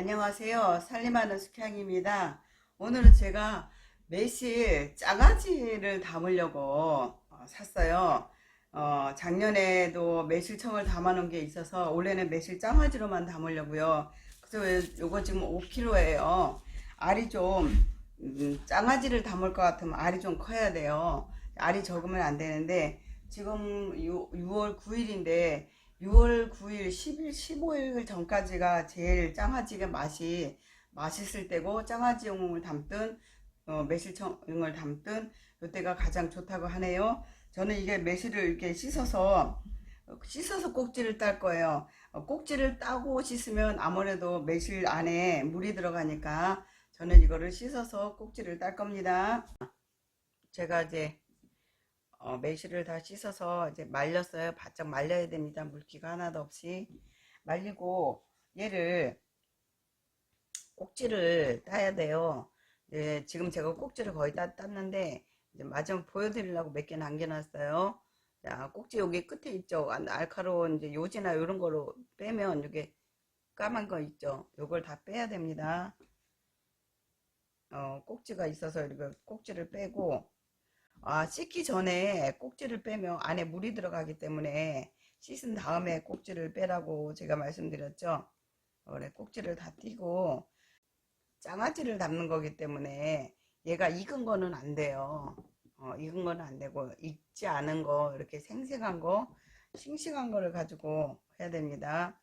안녕하세요. 살림하는 숙향입니다. 오늘은 제가 매실 짜가지를 담으려고 어, 샀어요. 어, 작년에도 매실청을 담아놓은 게 있어서 올해는 매실 장아지로만 담으려고요. 그래서 요거 지금 5kg예요. 알이 좀 음, 장아지를 담을 것 같으면 알이 좀 커야 돼요. 알이 적으면 안 되는데 지금 6 월 9일인데 6월 9일, 10일, 15일 전까지가 제일 장아찌가 맛이 맛있을 때고 장아찌용을 담든 어, 매실청을 담든 이때가 가장 좋다고 하네요. 저는 이게 매실을 이렇게 씻어서 씻어서 꼭지를 딸 거예요. 어, 꼭지를 따고 씻으면 아무래도 매실 안에 물이 들어가니까 저는 이거를 씻어서 꼭지를 딸 겁니다. 제가 이제 어, 매실을 다 씻어서 이제 말렸어요. 바짝 말려야 됩니다. 물기가 하나도 없이 말리고 얘를 꼭지를 따야 돼요. 예, 지금 제가 꼭지를 거의 다 땄는데 이제 마지막 보여드리려고 몇 개 남겨놨어요. 자, 꼭지 여기 끝에 있죠. 안- 날카로운 이제 요지나 이런 거로 빼면 이게 까만 거 있죠. 요걸 다 빼야 됩니다. 어, 꼭지가 있어서 이렇게 꼭지를 빼고 아, 씻기 전에 꼭지를 빼면 안에 물이 들어가기 때문에 씻은 다음에 꼭지를 빼라고 제가 말씀드렸죠. 어, 그래, 꼭지를 다 띄고 장아찌를 담는 거기 때문에 얘가 익은 거는 안 돼요. 어, 익은 거는 안 되고 익지 않은 거 이렇게 생생한 거 싱싱한 거를 가지고 해야 됩니다.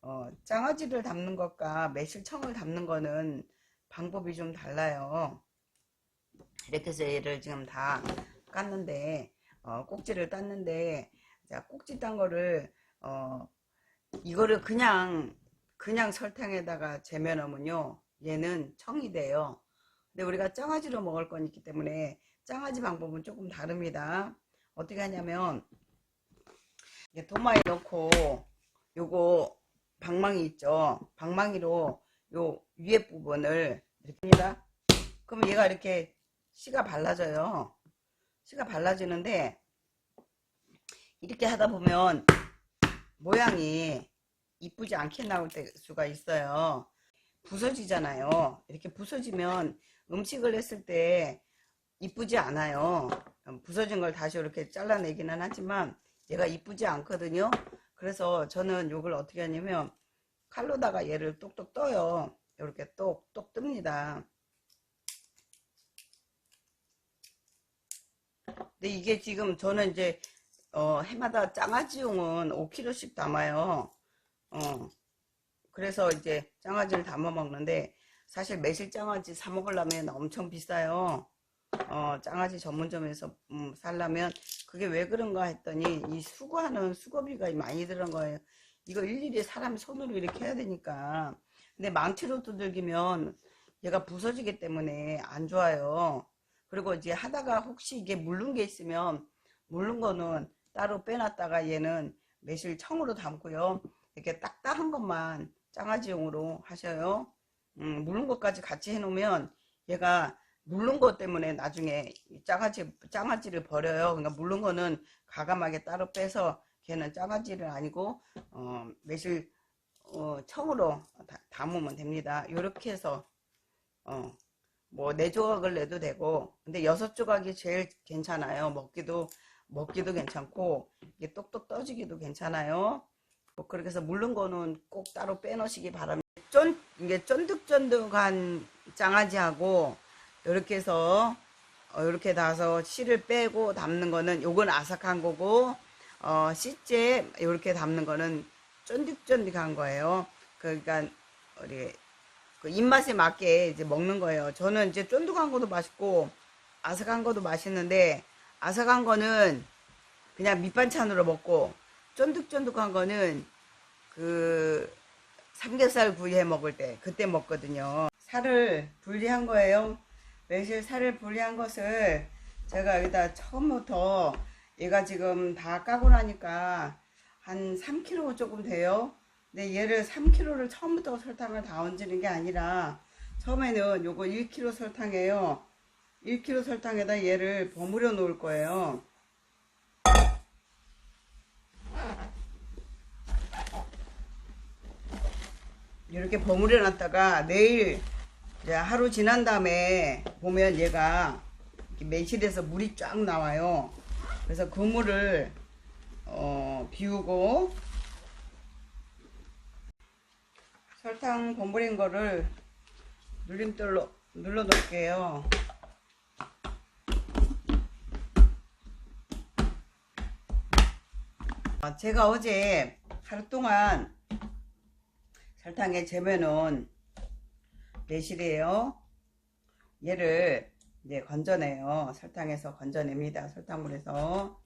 어, 장아찌를 담는 것과 매실청을 담는 거는 방법이 좀 달라요. 이렇게 해서 얘를 지금 다 깠는데 어, 꼭지를 땄는데 자 꼭지 딴 거를 어, 이거를 그냥 그냥 설탕에다가 재면 넣으면요 얘는 청이 돼요. 근데 우리가 장아지로 먹을 거기 때문에 장아지 방법은 조금 다릅니다. 어떻게 하냐면 도마에 넣고 요거 방망이 있죠? 방망이로 요 위에 부분을 이렇게 합니다. 그럼 얘가 이렇게 씨가 발라져요. 씨가 발라지는데 이렇게 하다 보면 모양이 이쁘지 않게 나올 때 수가 있어요. 부서지잖아요. 이렇게 부서지면 음식을 했을 때 이쁘지 않아요. 부서진 걸 다시 이렇게 잘라내기는 하지만 얘가 이쁘지 않거든요. 그래서 저는 이걸 어떻게 하냐면 칼로다가 얘를 똑똑 떠요. 이렇게 똑똑 뜹니다. 근데 이게 지금 저는 이제 어, 해마다 장아찌용은 5kg씩 담아요. 어, 그래서 이제 장아찌를 담아 먹는데 사실 매실 장아찌 사 먹으려면 엄청 비싸요. 어, 장아찌 전문점에서 음, 살려면 그게 왜 그런가 했더니 이 수거하는 수거비가 많이 들은 거예요. 이거 일일이 사람 손으로 이렇게 해야 되니까. 근데 망치로 두들기면 얘가 부서지기 때문에 안 좋아요. 그리고 이제 하다가 혹시 이게 물른 게 있으면 물른 거는 따로 빼놨다가 얘는 매실 청으로 담고요. 이렇게 딱딱한 것만 장아지용으로 하셔요. 음, 물른 것까지 같이 해놓으면 얘가 물른 것 때문에 나중에 장아지, 장아지를 버려요. 그러니까 물른 거는 가감하게 따로 빼서 걔는 장아지를 아니고 어, 매실 어, 청으로 다- 담으면 됩니다. 이렇게 해서 어, 뭐 네 조각을 내도 되고. 근데 여섯 조각이 제일 괜찮아요. 먹기도 먹기도 괜찮고 이게 똑똑 떠지기도 괜찮아요. 뭐 그렇게 해서 물른 거는 꼭 따로 빼놓으시기 바랍니다. 쫀 이게 쫀득쫀득한 장아지하고 이렇게 해서 어, 이렇게 놔서 씨를 빼고 담는 거는 요건 아삭한 거고 어, 씨째 이렇게 담는 거는 쫀득쫀득한 거예요. 그러니까 우리 그 입맛에 맞게 이제 먹는 거예요. 저는 이제 쫀득한 것도 맛있고 아삭한 것도 맛있는데 아삭한 거는 그냥 밑반찬으로 먹고 쫀득쫀득한 거는 그 삼겹살 구이 해 먹을 때 그때 먹거든요. 살을 분리한 거예요. 매실 살을 분리한 것을 제가 여기다 처음부터 얘가 지금 다 까고 나니까 한 3kg 조금 돼요. 근데 얘를 3kg를 처음부터 설탕을 다 얹는 게 아니라 처음에는 요거 1kg 설탕이에요. 1kg 설탕에다 얘를 버무려 놓을 거예요. 이렇게 버무려 놨다가 내일 하루 지난 다음에 보면 얘가 매실에서 물이 쫙 나와요. 그래서 그 물을 어, 비우고 설탕 버무린 거를 눌림돌로 눌러 놓을게요. 아, 제가 어제 하루 동안 설탕에 재면은 매실이에요. 얘를 이제 건져내요. 설탕에서 건져냅니다. 설탕물에서.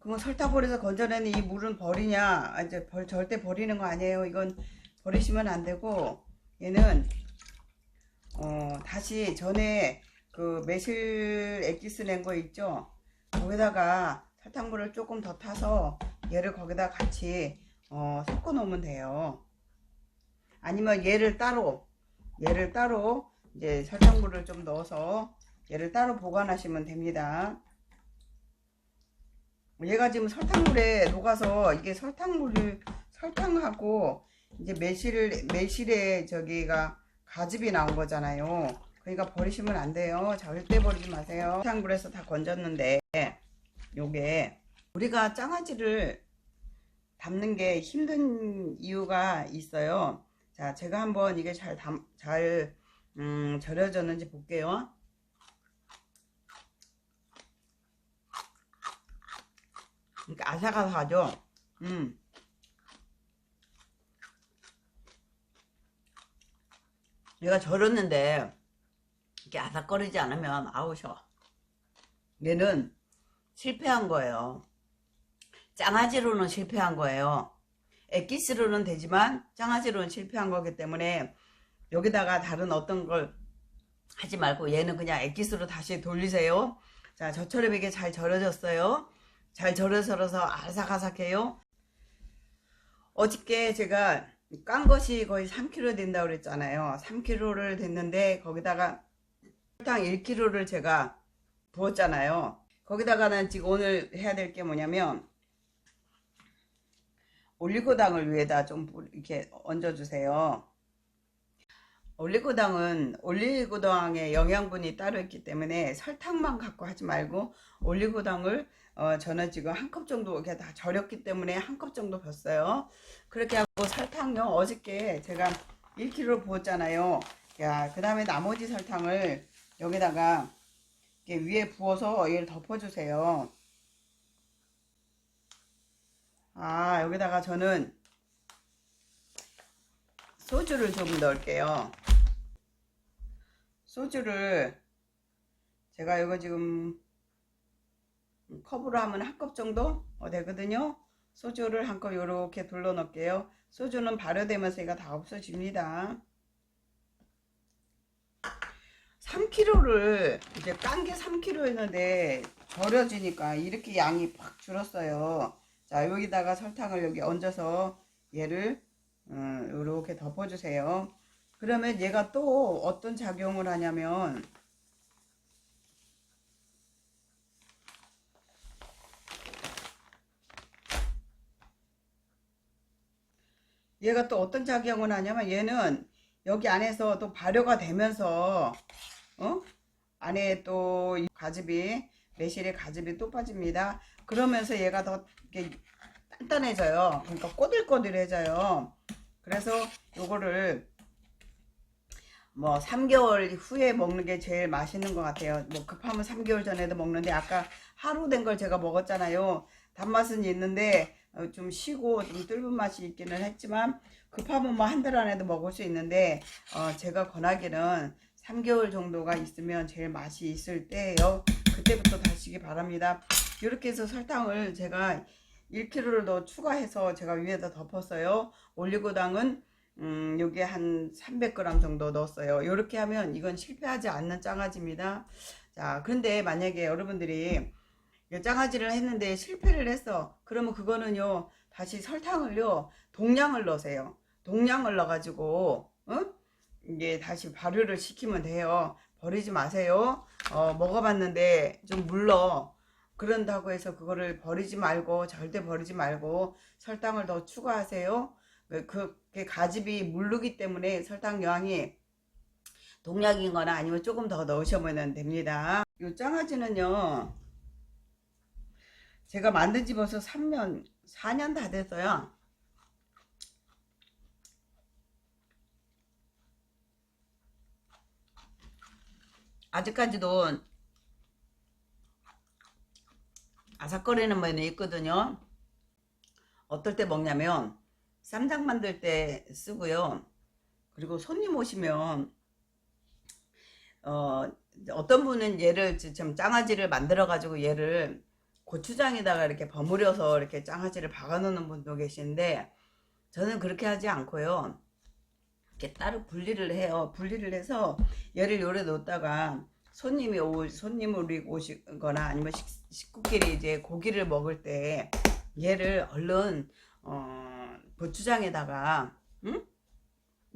그러면 설탕물에서 건져내는 이 물은 버리냐? 아, 이제 벌, 절대 버리는 거 아니에요. 이건 버리시면 안 되고 얘는 어, 다시 전에 그 매실 액기스 낸 거 있죠? 거기다가 설탕물을 조금 더 타서 얘를 거기다 같이 어, 섞어 놓으면 돼요. 아니면 얘를 따로 얘를 따로 이제 설탕물을 좀 넣어서 얘를 따로 보관하시면 됩니다. 얘가 지금 설탕물에 녹아서 이게 설탕물을 설탕하고 이제 매실 매실에 저기가 가즙이 나온 거잖아요. 그러니까 버리시면 안 돼요. 절대 버리지 마세요. 설탕물에서 다 건졌는데 요게 우리가 장아찌를 담는 게 힘든 이유가 있어요. 자, 제가 한번 이게 잘 담, 잘, 음, 절여졌는지 볼게요. 그러니까 아삭아삭하죠? 음. 얘가 절였는데, 이렇게 아삭거리지 않으면 아우셔. 얘는 실패한 거예요. 장아찌로는 실패한 거예요. 액기스로는 되지만 장아찌로는 실패한 거기 때문에 여기다가 다른 어떤 걸 하지 말고 얘는 그냥 액기스로 다시 돌리세요. 자, 저처럼 이게 잘 절여졌어요. 잘 절여져서 아삭아삭해요. 어저께 제가 깐 것이 거의 3kg 된다고 그랬잖아요. 3kg를 됐는데 거기다가 설탕 1kg를 제가 부었잖아요. 거기다가는 지금 오늘 해야 될 게 뭐냐면 올리고당을 위에다 좀 이렇게 얹어주세요. 올리고당은 올리고당에 영양분이 따로 있기 때문에 설탕만 갖고 하지 말고 올리고당을 어, 저는 지금 한 컵 정도 이렇게 다 절였기 때문에 한 컵 정도 붓어요. 그렇게 하고 설탕요 어저께 제가 1kg 부었잖아요. 야, 그 다음에 나머지 설탕을 여기다가 위에 부어서 얘를 덮어주세요. 아, 여기다가 저는 소주를 좀 넣을게요. 소주를 제가 이거 지금 컵으로 하면 한 컵 정도 어, 되거든요. 소주를 한 컵 이렇게 둘러 넣을게요. 소주는 발효되면서 얘가 다 없어집니다. 3kg를 이제 깐 게 3kg였는데 절여지니까 이렇게 양이 팍 줄었어요. 자 여기다가 설탕을 여기 얹어서 얘를 음, 이렇게 덮어주세요. 그러면 얘가 또 어떤 작용을 하냐면 얘가 또 어떤 작용을 하냐면 얘는 여기 안에서 또 발효가 되면서 어? 안에 또이 가즙이 매실의 가즙이 또 빠집니다. 그러면서 얘가 더 이렇게 단단해져요. 그러니까 꼬들꼬들해져요. 그래서 요거를 뭐 3개월 후에 먹는 게 제일 맛있는 것 같아요. 뭐 급하면 3개월 전에도 먹는데 아까 하루 된 걸 제가 먹었잖아요. 단맛은 있는데 어, 좀 쉬고 좀 뜰분 맛이 있기는 했지만 급하면 뭐 한 달 안에도 먹을 수 있는데 어, 제가 권하기는 3개월 정도가 있으면 제일 맛이 있을 때예요. 그때부터 다시기 바랍니다. 이렇게 해서 설탕을 제가 1kg를 더 추가해서 제가 위에다 덮었어요. 올리고당은 음, 여기에 한 300g 정도 넣었어요. 이렇게 하면 이건 실패하지 않는 장아찌입니다. 자, 그런데 만약에 여러분들이 이 장아찌를 했는데 실패를 했어. 그러면 그거는요, 다시 설탕을요, 동량을 넣으세요. 동량을 넣어가지고, 어? 이게 다시 발효를 시키면 돼요. 버리지 마세요. 어, 먹어봤는데 좀 물러. 그런다고 해서 그거를 버리지 말고, 절대 버리지 말고, 설탕을 더 추가하세요. 그, 그, 그 가집이 물르기 때문에 설탕 여왕이 동약인 거나 아니면 조금 더 넣으시면 됩니다. 이 장아찌는요, 제가 만든 지 벌써 3년, 4년 다 됐어요. 아직까지도 아삭거리는 면이 있거든요. 어떨 때 먹냐면 쌈장 만들 때 쓰고요. 그리고 손님 오시면 어 어떤 분은 얘를 좀 장아찌를 만들어 가지고 얘를 고추장에다가 이렇게 버무려서 이렇게 장아찌를 박아 놓는 분도 계시는데 저는 그렇게 하지 않고요. 이렇게 따로 분리를 해요. 분리를 해서 얘를 요래 놓다가 손님이 오 손님이 오시거나 아니면 식, 식구끼리 이제 고기를 먹을 때 얘를 얼른 어, 고추장에다가 응?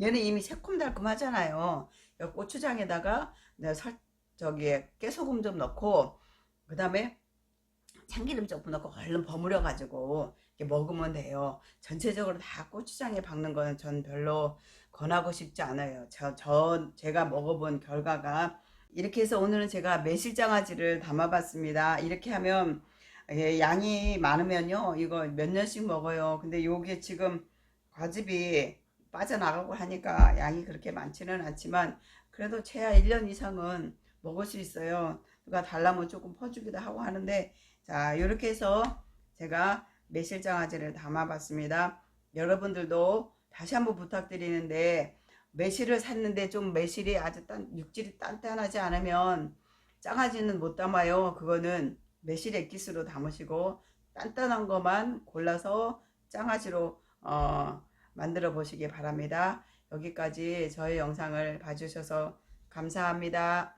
얘는 이미 새콤달콤하잖아요. 이 고추장에다가 내가 살 저기에 깨소금 좀 넣고 그 다음에 참기름 조금 넣고 얼른 버무려 가지고 먹으면 돼요. 전체적으로 다 고추장에 박는 거는 전 별로 권하고 싶지 않아요. 저, 저 제가 먹어본 결과가 이렇게 해서 오늘은 제가 매실장아찌를 담아봤습니다. 이렇게 하면 예, 양이 많으면요 이거 몇 년씩 먹어요. 근데 요게 지금 과즙이 빠져나가고 하니까 양이 그렇게 많지는 않지만 그래도 최하 1년 이상은 먹을 수 있어요. 누가 달라면 조금 퍼주기도 하고 하는데 자 이렇게 해서 제가 매실장아찌를 담아봤습니다. 여러분들도 다시 한번 부탁드리는데 매실을 샀는데 좀 매실이 아주 단, 육질이 단단하지 않으면 장아찌는 못 담아요. 그거는 매실 액 기스로 담으시고 단단한 것만 골라서 장아찌로 어, 만들어 보시기 바랍니다. 여기까지 저의 영상을 봐주셔서 감사합니다.